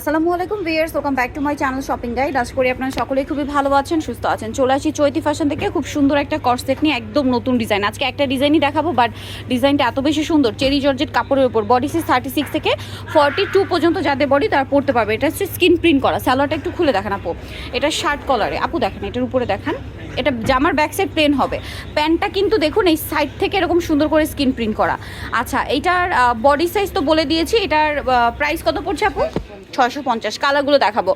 আসসালামু আলাইকুম viewers welcome back to my channel shopping guide আশা করি আপনারা সকলেই খুবই ভালো আছেন, সুস্থ আছেন। চলে আসি চৈতি ফ্যাশন থেকে, খুব সুন্দর একটা কর্সেট নিয়ে একদম নতুন ডিজাইন আজকে একটা ডিজাইনই দেখাবো বাট ডিজাইনটা এত বেশি সুন্দর। চেরি জর্জেট কাপড়ের উপর বডি সাইজ থার্টি সিক্স থেকে ফর্টি টু পর্যন্ত যাদের বডি তারা পড়তে পারবে। এটা হচ্ছে স্কিন প্রিন্ট করা। স্যালোয়ারটা একটু খুলে দেখান আপু। এটা শার্ট কলারে আপু দেখেন, এটার উপরে দেখান। এটা জামার ব্যাক সাইড প্লেন হবে। প্যান্টটা কিন্তু দেখুন, এই সাইড থেকে এরকম সুন্দর করে স্কিন প্রিন্ট করা। আচ্ছা এইটার বডি সাইজ তো বলে দিয়েছি। এটার প্রাইস কত পড়ছে আপু? ছয়শো পঞ্চাশ। কালারগুলো দেখাবো।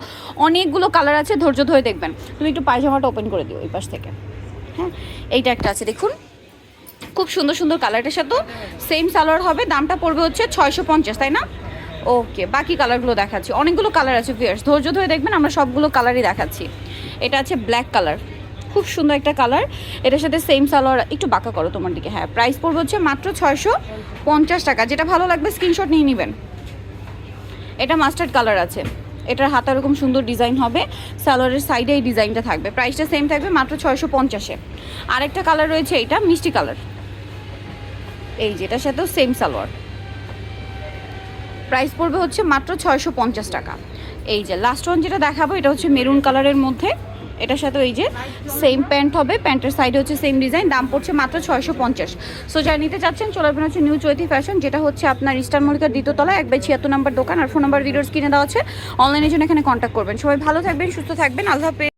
অনেকগুলো কালার আছে, ধৈর্য ধরে দেখবেন। তুমি একটু পায়জামাটা ওপেন করে দিও এই পাশ থেকে। হ্যাঁ এইটা একটা আছে, দেখুন। খুব সুন্দর সুন্দর কালারটার সাথে। সেম সালোয়ার হবে, দামটা পড়বে হচ্ছে ছয়শো পঞ্চাশ, তাই না? ওকে বাকি কালারগুলো দেখাচ্ছি। অনেকগুলো কালার আছে ফিয়ার্স ধৈর্য ধরে দেখবেন, আমরা সবগুলো কালারই দেখাচ্ছি। এটা আছে ব্ল্যাক কালার খুব সুন্দর একটা কালার এটার সাথে সেম সালোয়ার, একটু বাঁকা করো তোমার দিকে। হ্যাঁ প্রাইস পড়বে হচ্ছে মাত্র ছয়শো পঞ্চাশ টাকা। যেটা ভালো লাগবে স্ক্রিনশট নিয়ে নেবেন। এটা মাস্টার্ড কালার আছে। এটার হাতে এরকম সুন্দর ডিজাইন হবে। সালোয়ারের সাইডে এই ডিজাইনটা থাকবে। প্রাইসটা সেম থাকবে মাত্র ছয়শো পঞ্চাশে। আরেকটা কালার রয়েছে এটা মিষ্টি কালার এই যেটার সাথেও সেম সালোয়ার প্রাইস পড়বে হচ্ছে মাত্র ছয়শো পঞ্চাশ টাকা। এই যে লাস্ট ওয়ান যেটা দেখাবো, এটা হচ্ছে মেরুন কালারের মধ্যে। এটার সাথে ওই যে সেম প্যান্ট হবে প্যান্টের সাইডে হচ্ছে সেম ডিজাইন দাম পড়ছে মাত্র ছয়শো পঞ্চাশ। সো যা নিতে চাচ্ছেন চলে আসবেন হচ্ছে নিউ চৈতি ফ্যাশন যেটা হচ্ছে আপনার ইস্টার মলিকার দ্বিতীয়তলা এক বাই ছিয়াত্তর নম্বর দোকান, আর ফোন নাম্বার ভিডিওস কিনে দেওয়া আছে। অনলাইনের জন্য এখানে কন্ট্যাক্ট করবেন। সবাই ভালো থাকবেন, সুস্থ থাকবেন, আল্লাহ